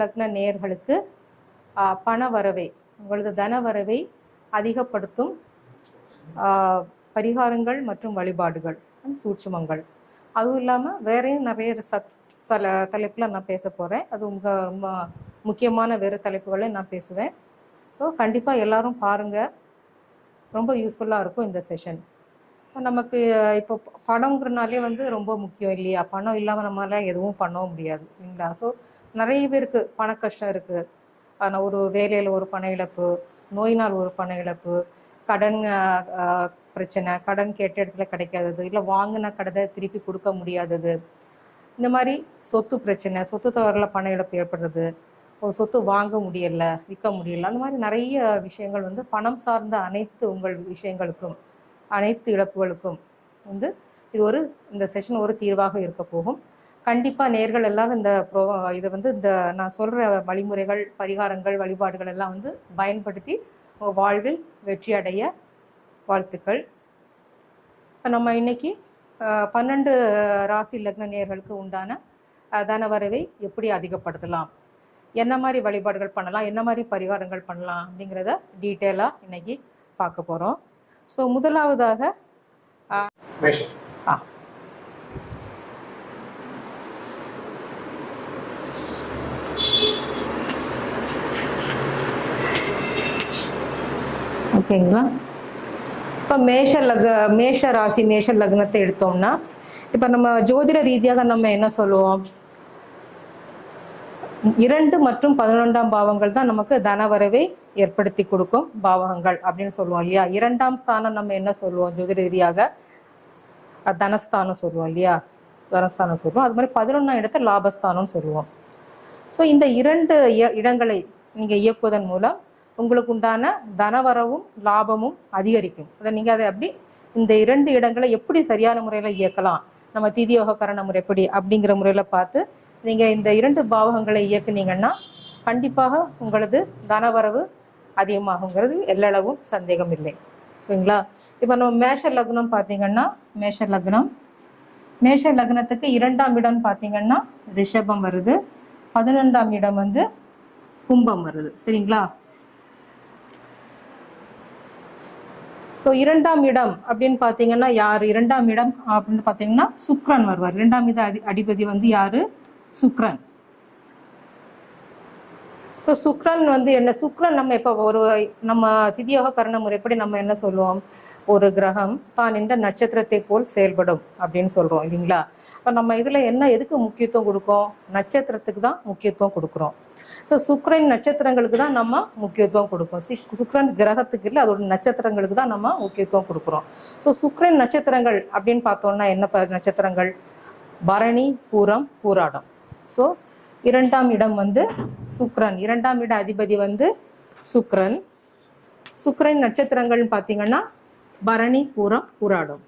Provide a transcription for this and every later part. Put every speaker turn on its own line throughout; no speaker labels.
லக்ன நேயர்களுக்கு பண வரவை உங்களது தன வரவை அதிகப்படுத்தும் பரிகாரங்கள் மற்றும் வழிபாடுகள் சூட்சுமங்கள். அதுவும் இல்லாமல் வேறையும் நிறைய சத் சில தலைப்பில் நான் பேச போகிறேன் அது உங்கள் ரொம்ப முக்கியமான வேறு தலைப்புகளை நான் பேசுவேன். ஸோ கண்டிப்பாக எல்லாரும் பாருங்கள் ரொம்ப யூஸ்ஃபுல்லாக இருக்கும் இந்த செஷன் ஸோ நமக்கு இப்போ பணங்கிறனாலே வந்து ரொம்ப முக்கியம் இல்லையா? பணம் இல்லாமல் நம்மளால் எதுவும் பண்ணவும் முடியாது இல்லைங்களா? ஸோ நிறைய பேருக்கு பண கஷ்டம் இருக்குது ஆனால் ஒரு வேலையில் ஒரு பண இழப்பு நோயினால் ஒரு பண இழப்பு கடன் பிரச்சனை கடன் கேட்ட இடத்துல கிடைக்காதது இல்லை வாங்கின கடனை திருப்பி கொடுக்க முடியாதது. இந்த மாதிரி சொத்து பிரச்சனை சொத்து தவறில் பண இழப்பு ஏற்படுறது ஒரு சொத்து வாங்க முடியல விற்க முடியல அந்த மாதிரி நிறைய விஷயங்கள் வந்து பணம் சார்ந்த அனைத்து உங்கள் விஷயங்களுக்கும் அனைத்து இழப்புகளுக்கும் வந்து இது ஒரு இந்த செஷன் ஒரு தீர்வாக இருக்க போகும். கண்டிப்பாக நேர்கள் எல்லாம் இந்த ப்ரோ இதை வந்து இந்த நான் சொல்கிற வழிமுறைகள் பரிகாரங்கள் வழிபாடுகள் எல்லாம் வந்து பயன்படுத்தி வாழ்வில் வெற்றி அடைய வாழ்த்துக்கள். இப்ப நம்ம இன்னைக்கு பன்னெண்டு ராசி லக்ன நேர்களுக்கு உண்டான அஹ், தனவரவை எப்படி அதிகப்படுத்தலாம்? என்ன மாதிரி வழிபாடுகள் பண்ணலாம்? என்ன மாதிரி பரிகாரங்கள் பண்ணலாம்? அப்படிங்கிறத டீட்டெயிலாக இன்னைக்கு பார்க்க போகிறோம் ஸோ முதலாவதாக ஆ ஓகேங்களா? இப்போ மேஷ லக மேஷ ராசி மேஷ லக்னத்தை எடுத்தோம்னா இப்போ நம்ம ஜோதிட ரீதியாக நம்ம என்ன சொல்லுவோம்? இரண்டு மற்றும் பதினொன்றாம் பாவங்கள் தான் நமக்கு தனவரவை ஏற்படுத்தி கொடுக்கும் பாவகங்கள் அப்படின்னு சொல்லுவோம் இல்லையா? இரண்டாம் ஸ்தானம் நம்ம என்ன சொல்லுவோம்? ஜோதிட ரீதியாக தனஸ்தானம் சொல்லுவோம் இல்லையா? தனஸ்தானம் சொல்லுவோம். அது மாதிரி பதினொன்றாம் இடத்த லாபஸ்தானம்னு சொல்லுவோம். ஸோ இந்த இரண்டு இய- இடங்களை நீங்கள் இயக்குவதன் மூலம் உங்களுக்கு உண்டான தனவரவும் லாபமும் அதிகரிக்கும். அதை நீங்கள் அதை அப்படி இந்த இரண்டு இடங்களை எப்படி சரியான முறையில் இயக்கலாம்? நம்ம திதியோக கரண முறைப்படி அப்படிங்கிற முறையில் பார்த்து நீங்கள் இந்த இரண்டு பாவகங்களை இயக்குனீங்கன்னா கண்டிப்பாக உங்களது தனவரவு அதிகமாகுங்கிறது எல்லளவும் சந்தேகம் இல்லை. ஓகேங்களா இப்போ நம்ம மேஷ லக்னம் பார்த்தீங்கன்னா மேஷ லக்னம். மேஷ லக்னத்துக்கு இரண்டாம் இடம் பார்த்தீங்கன்னா ரிஷபம் வருது. பதினொன்றாம் இடம் வந்து கும்பம் வருது. சரிங்களா? ஸோ இரண்டாம் இடம் அப்படின்னு பார்த்தீங்கன்னா யார்? இரண்டாம் இடம் அப்படின்னு பார்த்தீங்கன்னா சுக்ரன் வருவார். இரண்டாம் இது அதி அதிபதி வந்து யாரு? சுக்ரன். ஸோ சுக்ரன் வந்து என்ன? சுக்ரன் நம்ம இப்போ ஒரு நம்ம திதியோக கரண முறைப்படி நம்ம என்ன சொல்லுவோம்? ஒரு கிரகம் தான் நின்ற நட்சத்திரத்தை போல் செயல்படும் அப்படின்னு சொல்கிறோம் இல்லைங்களா? இப்போ நம்ம இதில் என்ன எதுக்கு முக்கியத்துவம் கொடுக்கோம் நட்சத்திரத்துக்கு தான் முக்கியத்துவம் கொடுக்குறோம். ஸோ சுக்ரன் நட்சத்திரங்களுக்கு தான் நம்ம முக்கியத்துவம் கொடுப்போம். சி சுக்ரன் கிரகத்துக்கு இல்லை அதோட நட்சத்திரங்களுக்கு தான் நம்ம முக்கியத்துவம் கொடுக்குறோம். ஸோ சுக்ரன் நட்சத்திரங்கள் அப்படின்னு பார்த்தோம்னா என்ன ப- நட்சத்திரங்கள்? பரணி பூரம் பூராடம். ஸோ இரண்டாம் இடம் வந்து சுக்ரன் இரண்டாம் இட அதிபதி வந்து சுக்ரன் சுக்ரன் நட்சத்திரங்கள்னு பார்த்தீங்கன்னா பரணி பூரம் பூராடம்.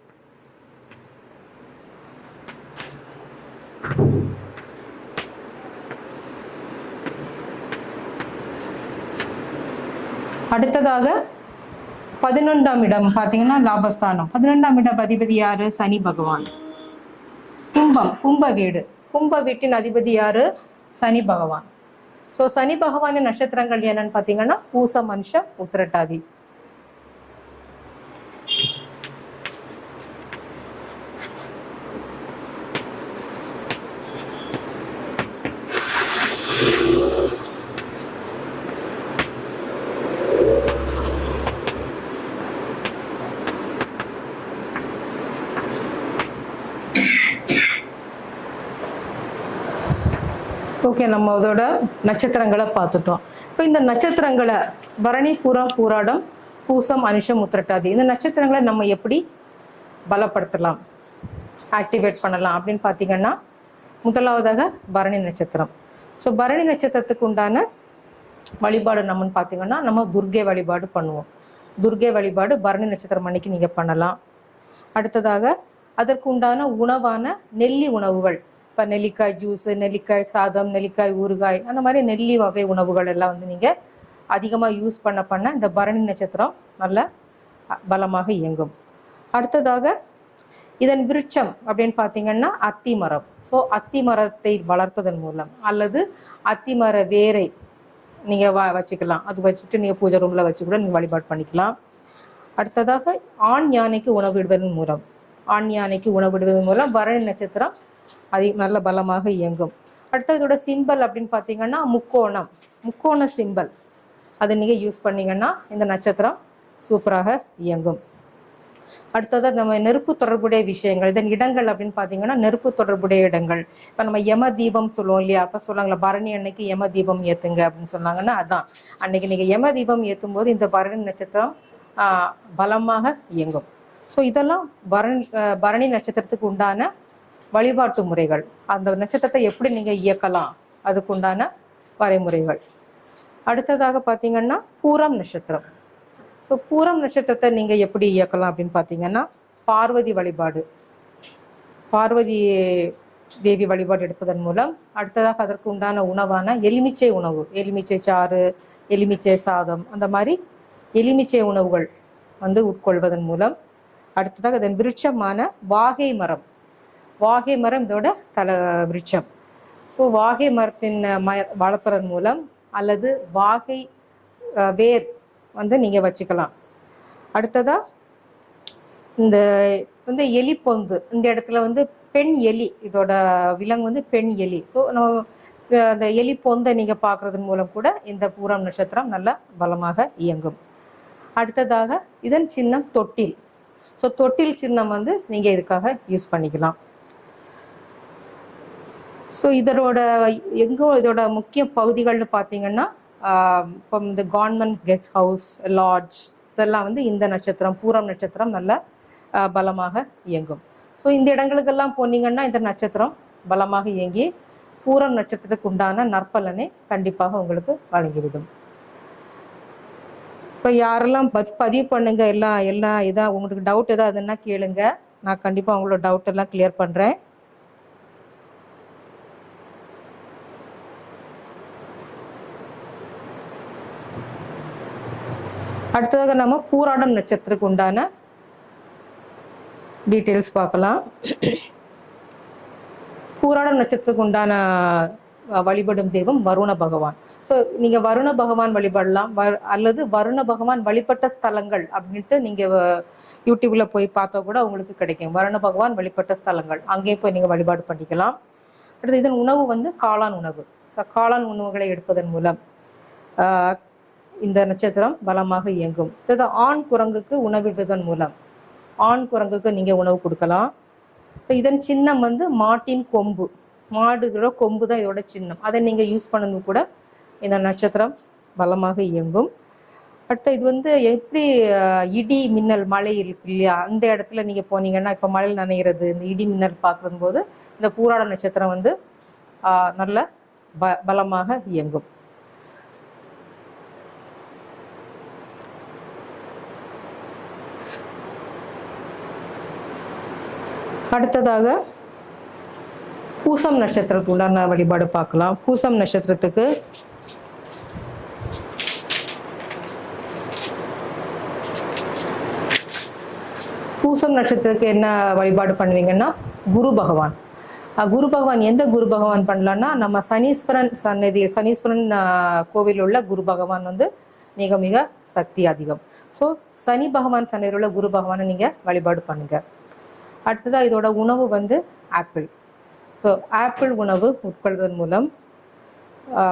அடுத்ததாக பதினொன்றாம் இடம் பார்த்தீங்கன்னா லாபஸ்தானம். பதினொன்றாம் இடம் அதிபதி யாரு? சனி பகவான். கும்பம் கும்ப வீடு. கும்ப வீட்டின் அதிபதி யாரு? சனி பகவான். ஸோ சனி பகவானின் நட்சத்திரங்கள் என்னன்னு பார்த்தீங்கன்னா பூச மனுஷ உத்திரட்டாதி. ஓகே நம்ம அதோட நட்சத்திரங்களை பார்த்துட்டோம். இப்போ இந்த நட்சத்திரங்களை பரணி பூரா பூராடம் பூசம் அனுஷம் உத்திரட்டாதி இந்த நட்சத்திரங்களை நம்ம எப்படி பலப்படுத்தலாம் ஆக்டிவேட் பண்ணலாம் அப்படின்னு பார்த்தீங்கன்னா முதலாவதாக பரணி நட்சத்திரம். ஸோ பரணி நட்சத்திரத்துக்கு உண்டான வழிபாடு நம்மன்னு பார்த்தீங்கன்னா நம்ம துர்கை வழிபாடு பண்ணுவோம். துர்கை வழிபாடு பரணி நட்சத்திரம் அன்னைக்கு நீங்கள் பண்ணலாம். அடுத்ததாக அதற்கு உண்டான உணவான நெல்லி உணவுகள். இப்போ நெல்லிக்காய் ஜூஸு நெல்லிக்காய் சாதம் நெல்லிக்காய் ஊறுகாய் அந்த மாதிரி நெல்லி வகை உணவுகள் எல்லாம் வந்து நீங்கள் அதிகமாக யூஸ் பண்ண பண்ண இந்த பரணி நட்சத்திரம் நல்ல பலமாக இயங்கும். அடுத்ததாக இதன் விருட்சம் அப்படின்னு பார்த்தீங்கன்னா அத்தி மரம். ஸோ அத்தி மரத்தை வளர்ப்பதன் மூலம் அல்லது அத்தி மர வேரை நீங்கள் வ வச்சுக்கலாம். அது வச்சுட்டு நீங்கள் பூஜை ரூமில் வச்சு கூட நீங்கள் வழிபாடு பண்ணிக்கலாம். அடுத்ததாக ஆண் யானைக்கு உணவு இடுவதன் மூலம் ஆண் யானைக்கு உணவிடுவதன் மூலம் பரணி நட்சத்திரம் அதி நல்ல பலமாக இயங்கும். அடுத்து இதோட சிம்பல் அப்படின்னு பார்த்தீங்கன்னா முக்கோணம். முக்கோண சிம்பல். அதை நீங்கள் யூஸ் பண்ணீங்கன்னா இந்த நட்சத்திரம் சூப்பராக இயங்கும். அடுத்தது நம்ம நெருப்பு தொடர்புடைய விஷயங்கள். இதன் இடங்கள் அப்படின்னு பார்த்தீங்கன்னா நெருப்பு தொடர்புடைய இடங்கள். இப்போ நம்ம யம தீபம் சொல்லுவோம் இல்லையா? அப்போ சொல்லுவாங்களா பரணி அன்னைக்கு யம தீபம் ஏற்றுங்க அப்படின்னு சொன்னாங்கன்னா அதான். அன்னைக்கு நீங்கள் யம தீபம் ஏற்றும் போது இந்த பரணி நட்சத்திரம் பலமாக இயங்கும். ஸோ இதெல்லாம் பரணி பரணி நட்சத்திரத்துக்கு உண்டான வழிபாட்டு முறைகள். அந்த நட்சத்திரத்தை எப்படி நீங்கள் இயக்கலாம்? அதுக்கு உண்டான வரைமுறைகள். அடுத்ததாக பார்த்தீங்கன்னா பூரம் நட்சத்திரம். ஸோ பூரம் நட்சத்திரத்தை நீங்கள் எப்படி இயக்கலாம் அப்படின்னு பார்த்தீங்கன்னா பார்வதி வழிபாடு. பார்வதி தேவி வழிபாடு எடுப்பதன் மூலம் அடுத்ததாக அதற்கு உண்டான உணவான எலுமிச்சை உணவு எலுமிச்சை சாறு எலுமிச்சை சாதம் அந்த மாதிரி எலுமிச்சை உணவுகள் வந்து உட்கொள்வதன் மூலம் அடுத்ததாக இதன் விருட்சமான வாகை மரம். வாகை மரம் இதோட தல விருட்சம். ஸோ வாகை மரத்தின் ம வளர்ப்பதன் மூலம் அல்லது வாகை வேர் வந்து நீங்கள் வச்சுக்கலாம். அடுத்ததாக இந்த வந்து எலி பொந்து. இந்த இடத்துல வந்து பெண் எலி இதோட விலங்கு வந்து பெண் எலி. ஸோ நம்ம அந்த எலி பொந்தை நீங்கள் பார்க்குறதன் மூலம் கூட இந்த பூரம் நட்சத்திரம் நல்ல பலமாக இயங்கும். அடுத்ததாக இதன் சின்னம் தொட்டில். ஸோ தொட்டில் சின்னம் வந்து நீங்கள் இதுக்காக யூஸ் பண்ணிக்கலாம். ஸோ இதோட எங்கோ இதோட முக்கிய பகுதிகள்னு பார்த்தீங்கன்னா இப்போ இந்த கவர்மெண்ட் கெஸ்ட் ஹவுஸ் லாட்ஜ் இதெல்லாம் வந்து இந்த நட்சத்திரம் பூரம் நட்சத்திரம் நல்ல பலமாக இயங்கும். ஸோ இந்த இடங்களுக்கெல்லாம் போனீங்கன்னா இந்த நட்சத்திரம் பலமாக இயங்கி பூரம் நட்சத்திரத்துக்கு உண்டான நற்பலனை கண்டிப்பாக உங்களுக்கு வழங்கிவிடும். இப்போ யாரெல்லாம் பத் பதிவு பண்ணுங்க எல்லாம் எல்லாம் இதாக உங்களுக்கு டவுட் எதாவதுன்னா கேளுங்க. நான் கண்டிப்பாக உங்களோட டவுட் எல்லாம் கிளியர் பண்ணுறேன் அடுத்ததாக நம்ம பூராடம் நட்சத்திரத்துக்கு உண்டான டீட்டெயில்ஸ் பார்க்கலாம். பூராடம் நட்சத்திரத்துக்கு உண்டான வழிபடும் தெய்வம் வருண பகவான். ஸோ நீங்கள் வருண பகவான் வழிபடலாம். வ- அல்லது வருண பகவான் வழிபட்ட ஸ்தலங்கள் அப்படின்ட்டு நீங்கள் யூடியூப்ல போய் பார்த்தா கூட உங்களுக்கு கிடைக்கும். வருண பகவான் வழிபட்ட ஸ்தலங்கள். அங்கேயே போய் நீங்கள் வழிபாடு பண்ணிக்கலாம். அடுத்து இதன் உணவு வந்து காளான் உணவு. ஸோ காளான் உணவுகளை எடுப்பதன் மூலம் ஆஹ், இந்த நட்சத்திரம் பலமாக இயங்கும். ஆண் குரங்குக்கு உணவிடுவதன் மூலம். ஆண் குரங்குக்கு நீங்கள் உணவு கொடுக்கலாம். இதன் சின்னம் வந்து மாட்டின் கொம்பு. மாடுகளோட கொம்பு தான் இதோட சின்னம். அதை நீங்கள் யூஸ் பண்ணது கூட இந்த நட்சத்திரம் பலமாக இயங்கும். அடுத்து இது வந்து எப்படி இடி மின்னல் மழை இருக்கு இல்லையா? அந்த இடத்துல நீங்கள் போனீங்கன்னா இப்போ மழையில் நனைகிறது இந்த இடி மின்னல் பார்க்குறது போது இந்த பூராட நட்சத்திரம் வந்து நல்ல ப பலமாக இயங்கும். அடுத்ததாக பூசம் நட்சத்திரத்துக்கு உண்டான வழிபாடு பார்க்கலாம். பூசம் நட்சத்திரத்துக்கு பூசம் நட்சத்திரத்துக்கு என்ன வழிபாடு பண்ணுவீங்கன்னா குரு பகவான். குரு பகவான் எந்த குரு பகவான் பண்ணலான்னா நம்ம சனீஸ்வரன் சன்னதி சனீஸ்வரன் கோவில் உள்ள குரு பகவான் வந்து மிக மிக சக்தி அதிகம். ஸோ சனி பகவான் சன்னதியில் உள்ள குரு பகவானை நீங்கள் வழிபாடு பண்ணுங்கள் அடுத்ததாக இதோட உணவு வந்து ஆப்பிள். ஸோ ஆப்பிள் உணவு உட்கொள்வதன் மூலம்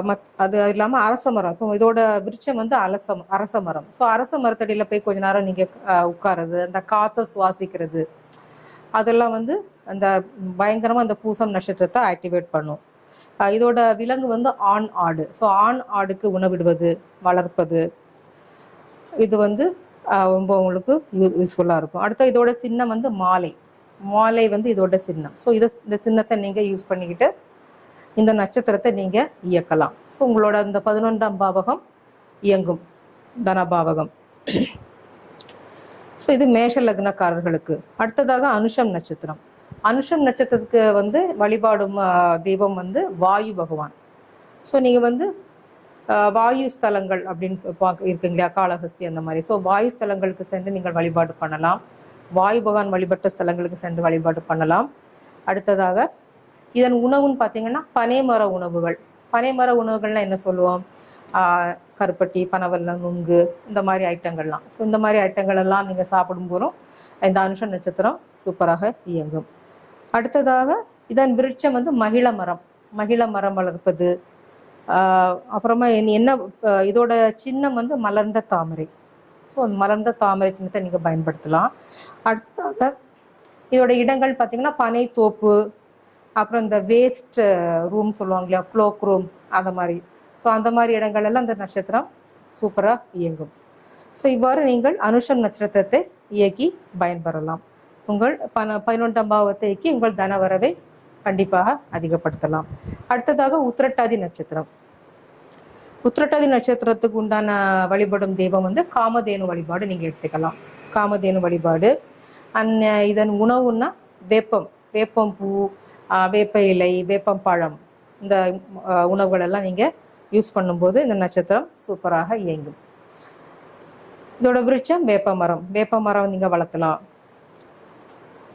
மத் அது இல்லாமல் அரச மரம். இப்போ இதோட விருட்சம் வந்து அலசம் அரச மரம். ஸோ அரச மரத்தடியில் போய் கொஞ்ச நேரம் நீங்கள் உட்காருறது அந்த காற்றை சுவாசிக்கிறது அதெல்லாம் வந்து அந்த பயங்கரமாக அந்த பூசம் நட்சத்திரத்தை ஆக்டிவேட் பண்ணும். இதோட விலங்கு வந்து ஆண் ஆடு. ஸோ ஆண் ஆடுக்கு உணவிடுவது வளர்ப்பது இது வந்து ரொம்ப உங்களுக்கு யூஸ்ஃபுல்லாக இருக்கும். அடுத்த இதோட சின்னம் வந்து மாலை. மாலை வந்து இதோட சின்னம். ஸோ இதை இந்த சின்னத்தை நீங்கள் யூஸ் பண்ணிக்கிட்டு இந்த நட்சத்திரத்தை நீங்கள் இயக்கலாம். ஸோ உங்களோட இந்த பதினொன்றாம் பாவகம் இயங்கும். தனபாவகம். ஸோ இது மேஷ லக்னக்காரர்களுக்கு. அடுத்ததாக அனுஷம் நட்சத்திரம். அனுஷம் நட்சத்திரத்துக்கு வந்து வழிபாடும் தெய்வம் வந்து வாயு பகவான். ஸோ நீங்கள் வந்து வாயு ஸ்தலங்கள் அப்படின்னு சொல் பார்க்க இருக்குங்க இல்லையா? காளஹஸ்தி அந்த மாதிரி. ஸோ வாயு ஸ்தலங்களுக்கு சென்று நீங்கள் வழிபாடு பண்ணலாம். வாயு பகவான் வழிபட்ட ஸ்தலங்களுக்கு சென்று வழிபாடு பண்ணலாம். அடுத்ததாக இதன் உணவுன்னு பார்த்தீங்கன்னா பனைமர உணவுகள். பனைமர உணவுகள்னா என்ன சொல்லுவோம்? கருப்பட்டி பனவல்ல நுங்கு இந்த மாதிரி ஐட்டங்கள்லாம். ஸோ இந்த மாதிரி ஐட்டங்கள் எல்லாம் நீங்கள் சாப்பிடும்போதும் இந்த அனுஷ நட்சத்திரம் சூப்பராக இயங்கும். அடுத்ததாக இதன் விருட்சம் வந்து மகிழ மரம். மகிழ மரம் வளர்ப்பது. அப்புறமா என்ன- என்ன இதோட சின்னம் வந்து மலர்ந்த தாமரை. ஸோ அந்த மலர்ந்த தாமரை சின்னத்தை நீங்கள் பயன்படுத்தலாம். அடுத்ததாக இதோட இடங்கள் பார்த்தீங்கன்னா பனை தோப்பு அப்புறம் இந்த வேஸ்ட் ரூம் சொல்லுவாங்க இல்லையா க்ளோக் ரூம் அந்த மாதிரி. ஸோ அந்த மாதிரி இடங்கள் எல்லாம் இந்த நட்சத்திரம் சூப்பராக இயங்கும். ஸோ இவ்வாறு நீங்கள் அனுஷம் நட்சத்திரத்தை இயக்கி பயன்பெறலாம். உங்கள் பன பதினொன்றாம் பாவத்தை இயக்கி உங்கள் தனவரவை கண்டிப்பாக அதிகப்படுத்தலாம். அடுத்ததாக உத்திரட்டாதி நட்சத்திரம். உத்திரட்டாதி நட்சத்திரத்துக்கு உண்டான வழிபடும் தெய்வம் வந்து காமதேனு வழிபாடு நீங்கள் எடுத்துக்கலாம். காமதேனு வழிபாடு அண்ட் இதன் உணவுன்னா வேப்பம் வேப்பம் பூ வேப்ப இலை வேப்பம் பழம். இந்த உணவுகளெல்லாம் நீங்கள் யூஸ் பண்ணும்போது இந்த நட்சத்திரம் சூப்பராக இயங்கும். இதோட விருட்சம் வேப்ப மரம். வேப்ப மரம் நீங்கள் வளர்த்தலாம்.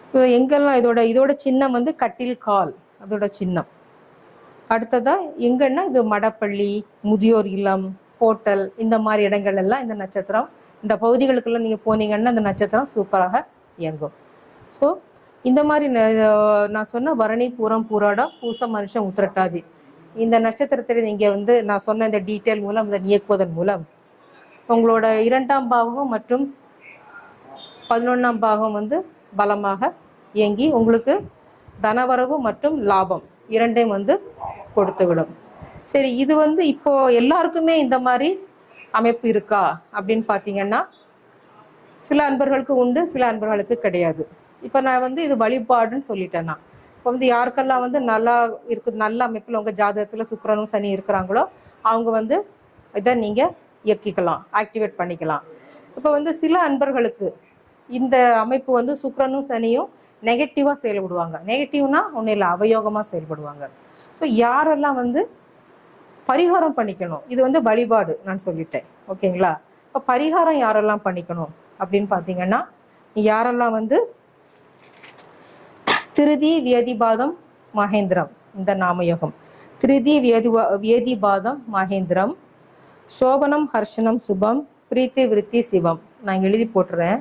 இப்போ எங்கெல்லாம் இதோட இதோட சின்னம் வந்து கட்டில் கால் அதோட சின்னம். அடுத்ததா எங்கன்னா இது மடப்பள்ளி முதியோர் இல்லம் ஹோட்டல் இந்த மாதிரி இடங்கள் எல்லாம் இந்த நட்சத்திரம் இந்த பகுதிகளுக்கெல்லாம் நீங்கள் போனீங்கன்னா இந்த நட்சத்திரம் சூப்பராக இயங்கும். ஸோ இந்த மாதிரி நான் சொன்ன பரணி பூரம் பூராடம் பூசம் மனுஷன் உத்திரட்டாதி. இந்த நட்சத்திரத்தில் நீங்கள் வந்து நான் சொன்ன இந்த டீட்டெயில் மூலம் இதை இயக்குவதன் மூலம் உங்களோட இரண்டாம் பாகம் மற்றும் பதினொன்றாம் பாகம் வந்து பலமாக இயங்கி உங்களுக்கு தனவரவு மற்றும் லாபம் இரண்டையும் வந்து கொடுத்துவிடும். சரி இது வந்து இப்போ எல்லாருக்குமே இந்த மாதிரி அமைப்பு இருக்கா? அப்படின்னு பார்த்தீங்கன்னா சில அன்பர்களுக்கு உண்டு சில அன்பர்களுக்கு கிடையாது. இப்போ நான் வந்து இது வழிபாடுன்னு சொல்லிட்டேன்னா இப்போ வந்து யாருக்கெல்லாம் வந்து நல்லா இருக்குது நல்ல அமைப்பில் உங்கள் ஜாதகத்தில் சுக்கரனும் சனி இருக்கிறாங்களோ அவங்க வந்து இதை நீங்கள் இயக்கிக்கலாம் ஆக்டிவேட் பண்ணிக்கலாம். இப்போ வந்து சில அன்பர்களுக்கு இந்த அமைப்பு வந்து சுக்கரனும் சனியும் நெகட்டிவாக செயல்படுவாங்க. நெகட்டிவ்னா ஒன்றும் இல்லை அவயோகமாக செயல்படுவாங்க. ஸோ யாரெல்லாம் வந்து பரிகாரம் பண்ணிக்கணும் இது வந்து வழிபாடு நான் சொல்லிட்டேன். ஓகேங்களா? இப்போ பரிகாரம் யாரெல்லாம் பண்ணிக்கணும்? அப்படின்னு பார்த்தீங்கன்னா யாரெல்லாம் வந்து திருதி வியதிபாதம் மகேந்திரம் இந்த நாமயோகம். திருதி வியதி வியதிபாதம் மகேந்திரம் சோபனம் ஹர்ஷனம் சுபம் பிரீத்தி விருத்தி சிவம். நான் எழுதி போட்டுறேன்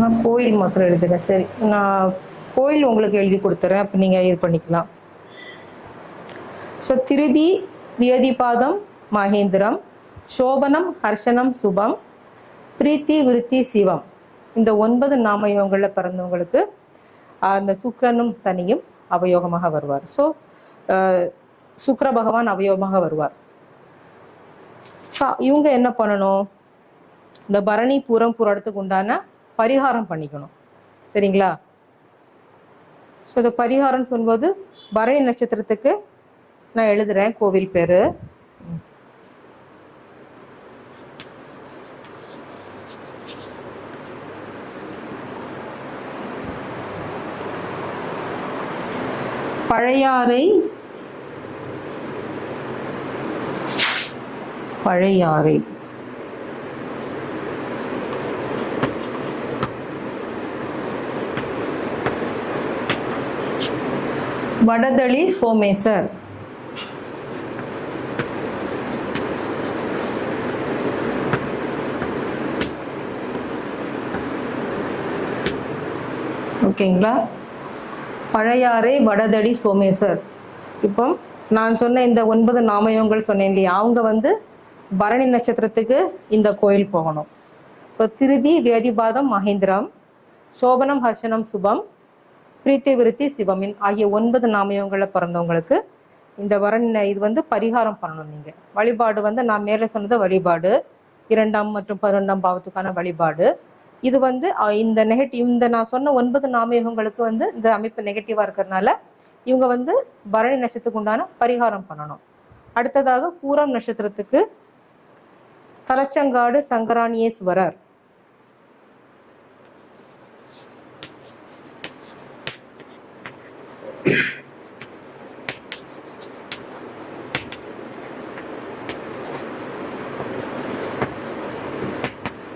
நான் கோயில் மட்டும் எழுதுறேன் சரி நான் கோயில் உங்களுக்கு எழுதி கொடுத்துறேன். அப்போ நீங்கள் இது பண்ணிக்கலாம். ஸோ திருதி வியதிபாதம் மகேந்திரம் சோபனம் ஹர்ஷனம் சுபம் பிரீத்தி விருத்தி சிவம். இந்த ஒன்பது நாமயோகங்களில் பிறந்தவங்களுக்கு அந்த சுக்கரனும் சனியும் அவயோகமாக வருவார். ஸோ சுக்கர பகவான் அவயோகமாக வருவார். ஸோ இவங்க என்ன பண்ணணும்? இந்த பரணி பூரம் புராடத்துக்கு உண்டான பரிகாரம் பண்ணிக்கணும். சரிங்களா? ஸோ இந்த பரிகாரம் சொல்லும்போது பரணி நட்சத்திரத்துக்கு நான் எழுதுறேன் கோவில் பேரு. பழையாறை பழையாறை. வடதளி சோமேசர். ஓகேங்களா? பழையாறை வடதடி சோமேசர். இப்போ நான் சொன்ன இந்த ஒன்பது நாமயங்கள் சொன்னேன் இல்லையா? அவங்க வந்து பரணி நட்சத்திரத்துக்கு இந்த கோயில் போகணும். இப்போ திருதி வேதிபாதம் மகேந்திரம் சோபனம் ஹர்ஷனம் சுபம் பிரீத்தி விருத்தி சிவமின் ஆகிய ஒன்பது நாமயங்களில் பிறந்தவங்களுக்கு இந்த வரன் இது வந்து பரிகாரம் பண்ணணும் நீங்கள் வழிபாடு வந்து நான் மேலே சொன்னது வழிபாடு இரண்டாம் மற்றும் பதினொன்றாம் பாவத்துக்கான வழிபாடு. இது வந்து இந்த நெகட்டிவ் இந்த நான் சொன்ன ஒன்பது நாமயோகங்களுக்கு வந்து இந்த அமைப்பு நெகட்டிவாக இருக்கிறதுனால இவங்க வந்து பரணி நட்சத்திரத்துக்கு உண்டான பரிகாரம் பண்ணணும். அடுத்ததாக பூரம் நட்சத்திரத்துக்கு தலச்சங்காடு சங்கராணியேஸ்வரர்
டைட்டில் ஒரு வாட்டி பார்த்து சொல்லுங்க இல்லை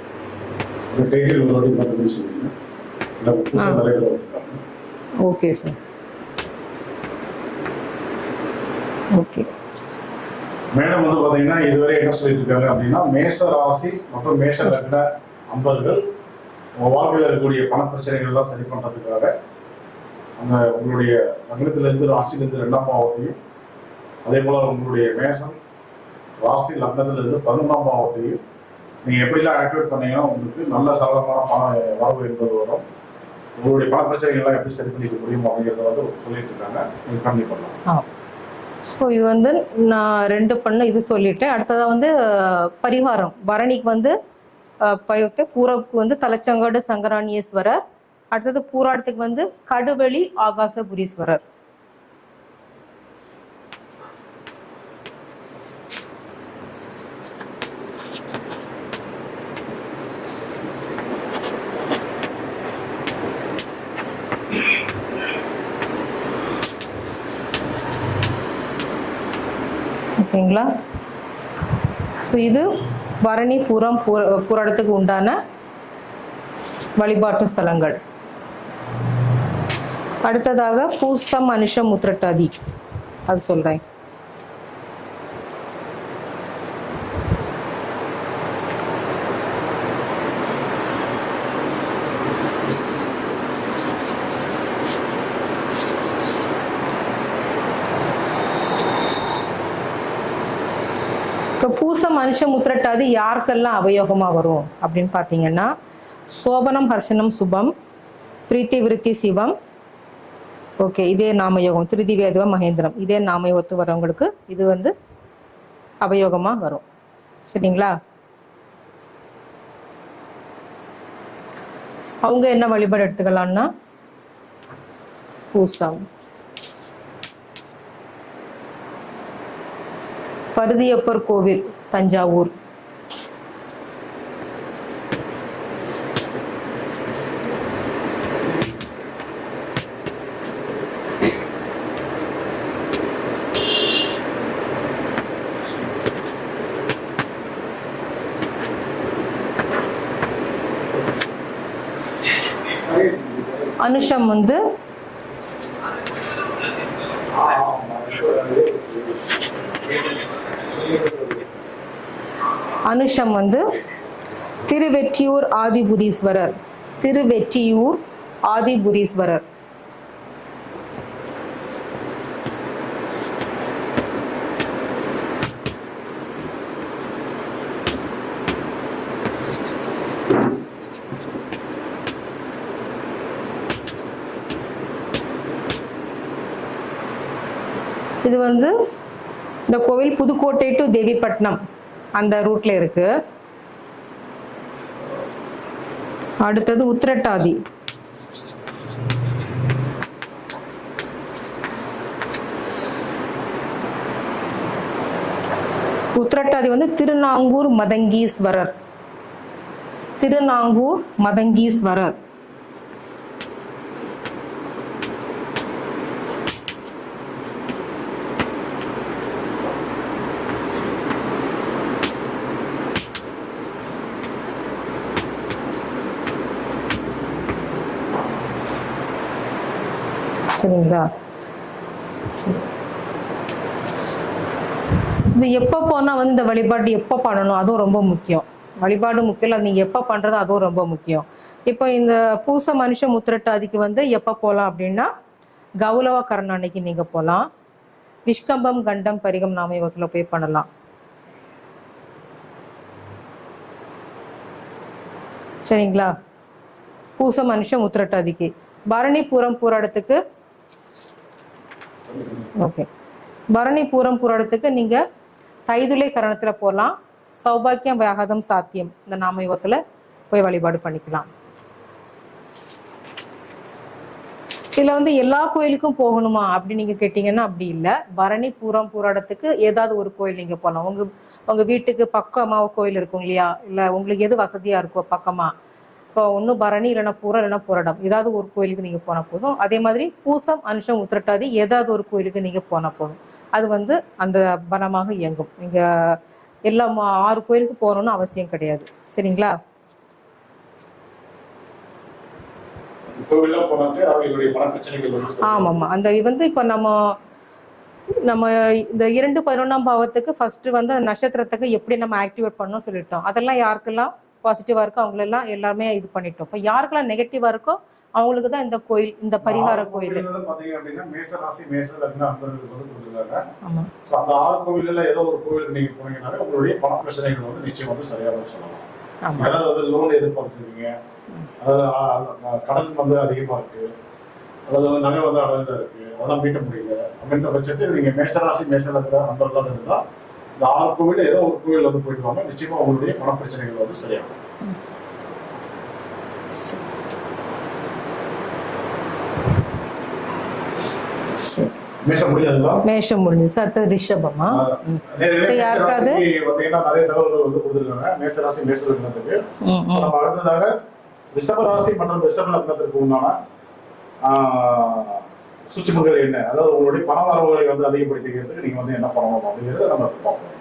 புதுசாக
ஆ.
நிறைய பேர் வந்திருக்காங்க.
Okay sir okay.
மேடம் வந்து பாத்தீங்கன்னா இதுவரை என்ன சொல்லிட்டு இருக்காங்க அப்படின்னா மேஷ ராசி மற்றும் மேஷ லக்ன அன்பர்கள் உங்க வாழ்க்கையில் இருக்கக்கூடிய பண பிரச்சனைகள் எல்லாம் சரி பண்றதுக்காக அந்த உங்களுடைய லக்னத்துல இருந்து ராசியில இருந்து ரெண்டாம் பாவத்தையும் அதே போல உங்களுடைய மேஷம் ராசி லக்னத்துல இருந்து பதினொன்றாம் பாவத்தையும் நீங்க எப்படிலாம் ஆக்டிவேட் பண்ணீங்கன்னா உங்களுக்கு நல்ல சரளமான பண வரவு என்பது வரும். உங்களுடைய பண பிரச்சனைகள்லாம் எப்படி சரி பண்ணிக்க முடியும் அப்படிங்கிறத வந்து சொல்லிட்டு இருக்காங்க. நீங்க கம்மி பண்ணலாம்.
ஸோ இது வந்து நான் ரெண்டு பண்ண இது சொல்லிட்டேன். அடுத்ததாக வந்து பரிகாரம். பரணிக்கு வந்து அஹ், பயுக்த பூரப்புக்கு வந்து தலைச்சங்காடு சங்கராணியேஸ்வரர். அடுத்தது பூராடத்துக்கு வந்து கடுவெளி ஆகாசபுரீஸ்வரர் ஓகேங்களா ஸோ இது பரணி புறம் பூர புறடத்துக்கு உண்டான வழிபாட்டு ஸ்தலங்கள். அடுத்ததாக பூசம் மனுஷ முத்திரட்டாதி. அது சொல்கிறேன் பூசம் பூச மனுஷ யாருக்கெல்லாம் அவயோகமாக வரும்? அப்படின்னு பார்த்தீங்கன்னா சோபனம் ஹர்ஷனம் சுபம் பிரீத்தி விருத்தி சிவம். ஓகே இதே நாமயோகம் திருதி வேதுவ மகேந்திரம். இதே நாமயோகத்து வரவங்களுக்கு இது வந்து அவயோகமாக வரும். சரிங்களா? அவங்க என்ன வழிபாடு எடுத்துக்கலாம்னா பூசம். பருதியப்பர் கோவில். தஞ்சாவூர். அனுஷம் வந்து அனுஷம் வந்து திருவெற்றியூர் ஆதிபுரீஸ்வரர். திருவெற்றியூர் ஆதிபுரீஸ்வரர். இது வந்து இந்த கோவில் புதுக்கோட்டை டு தேவிப்பட்டினம். அந்த ரூட்ல இருக்கு. அடுத்தது உத்திரட்டாதி. உத்திரட்டாதி வந்து திருநாங்கூர் மதங்கீஸ்வரர். திருநாங்கூர் மதங்கீஸ்வரர். சரிங்களா சரி. இது எப்போ போனால் வந்து இந்த வழிபாடு எப்போ பண்ணணும்? அதுவும் ரொம்ப முக்கியம். வழிபாடு முக்கியம். இல்லை நீங்கள் எப்போ பண்ணுறது அதுவும் ரொம்ப முக்கியம். இப்போ இந்த பூச மனுஷ முத்திரட்டாதிக்கு வந்து எப்போ போகலாம் அப்படின்னா கௌலவ கரண் அன்னைக்கு நீங்கள் போகலாம் விஷ்கம்பம் கண்டம் பரிகம் நாமயோகத்தில் போய் பண்ணலாம். சரிங்களா? பூச மனுஷ முத்திரட்டாதிக்கு. பரணி பூரம் பூராடத்துக்கு ஓகே. பரணி பூரம் புராணத்துக்கு நீங்க தைதுளை கரணத்துல போகலாம் சௌபாக்கியம் வியாகதம் சாத்தியம் இந்த நாமயுகத்துல போய் வழிபாடு பண்ணிக்கலாம். இதில் வந்து எல்லா கோயிலுக்கும் போகணுமா அப்படி நீங்கள் கேட்டிங்கன்னா அப்படி இல்லை. பரணி பூரம் பூராடத்துக்கு ஏதாவது ஒரு கோயில் நீங்கள் போகலாம் உங்கள் உங்கள் வீட்டுக்கு பக்கமாக கோயில் இருக்கும் இல்லையா? இல்லை உங்களுக்கு எது வசதியாக இருக்கோ பக்கமாக இப்போ ஒன்று பரணி இல்லைன்னா பூரம் இல்லைன்னா பூரடம். ஏதாவது ஒரு கோயிலுக்கு நீங்க போனா போதும். அதே மாதிரி பூசம் அனுஷம் உத்திரட்டாதி ஏதாவது ஒரு கோயிலுக்கு நீங்க போனா போதும். அது வந்து அந்த பலமாக இயங்கும். நீங்க எல்லா ஆறு கோயிலுக்கு போகணும்னு அவசியம் கிடையாது. சரிங்களா. ஆமாம்மா. அந்த வந்து இப்போ நம்ம நம்ம இந்த இரண்டு பதினொன்றாம் பாவத்துக்கு ஃபர்ஸ்ட் வந்து நட்சத்திரத்துக்கு எப்படி நம்ம ஆக்டிவேட் பண்ணோம் சொல்லிட்டோம். அதெல்லாம் யாருக்கெல்லாம் பாசிட்டிவா இருக்கோ அவங்களெல்லாம் எல்லாமே இது பண்ணிட்டோம். இப்போ யாருக்கெல்லாம் நெகட்டிவா இருக்கோ அவங்களுக்கு தான் இந்த கோயில் இந்த பரிகார கோயில்.
கடன் வந்து அதிகமா இருக்கு. அதாவது நகை வந்து அடர்ந்தா இருக்கு. அதெல்லாம் மீட்ட முடியல. அப்படின்ற பட்சத்தில் நீங்க மேசராசி மேசலக்கிற நண்பர்களாக இருந்தா இந்த ஆறு கோவில் ஏதோ ஒரு கோவில் வந்து போயிட்டு வாங்க. நிச்சயமா உங்களுடைய பண பிரச்சனைகள் வந்து சரியாகும்.
சரி.
மேசம் முடியாதுங்களா?
மேஷம் முடிஞ்சு. அடுத்தது ரிஷபமா யாருக்காவது?
நிறைய தகவல்கள் வந்து கொடுத்துருக்காங்க. மேசராசி மேசலக்னத்துக்கு
ம் ம்.
நம்ம அடுத்ததாக ரிஷபராசி மற்றும் ரிஷப லக்னத்திற்கு உண்டான ஆஹ், என்ன? அதாவது உங்களுடைய பண வரவுகளை வந்து அதிகப்படுத்திக்கிறதுக்கு நீங்க வந்து என்ன பண்ணணும் அப்படிங்கிறத நம்ம பார்ப்போம்.